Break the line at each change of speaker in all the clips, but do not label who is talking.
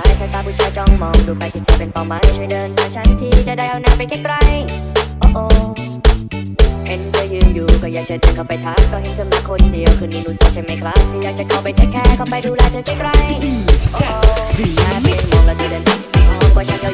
าย สายตาผู้ชายจ้องมองดูไปที่เธอเป็นเป้าหมายช่วยเดินมาฉันทีจะได้เอาหน้าไปใกล้ๆโอ้โอ้เห็นเธอยืนอยู่ก็อยากจะเดินเข้าไปทักก็เห็นเธอมาคนเดียวคืนนี้รู้สึกใช่ไหมครับที่อยากจะเข้าไปแค่แค่เข้าไปดูแลเธอใกล้ๆโอ้โอ้แค่เพียงมองและเธอเดินมองกว่าฉันก็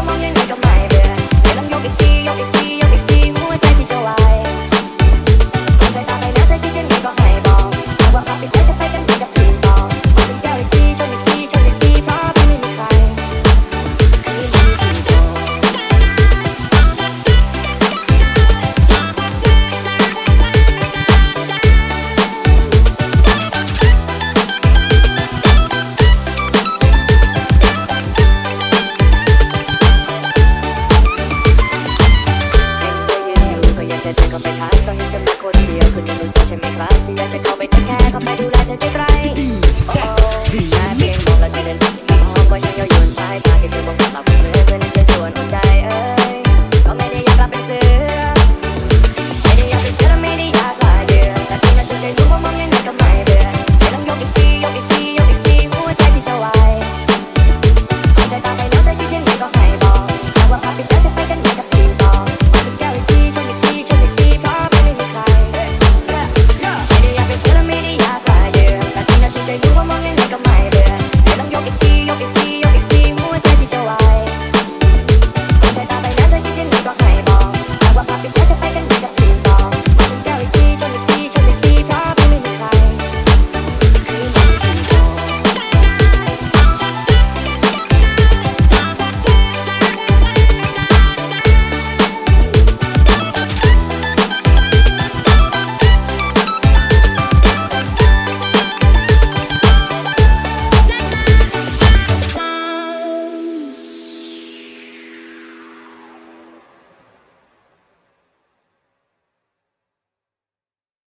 come on and make a แต่ก็ไม่ทักก็เห็นจะมีคนเดียวคืณยังรู้จัใช่ไหมครับที่อยากจะเข้าไปทักแค่ก็ไม่ดูแลเธอจะไร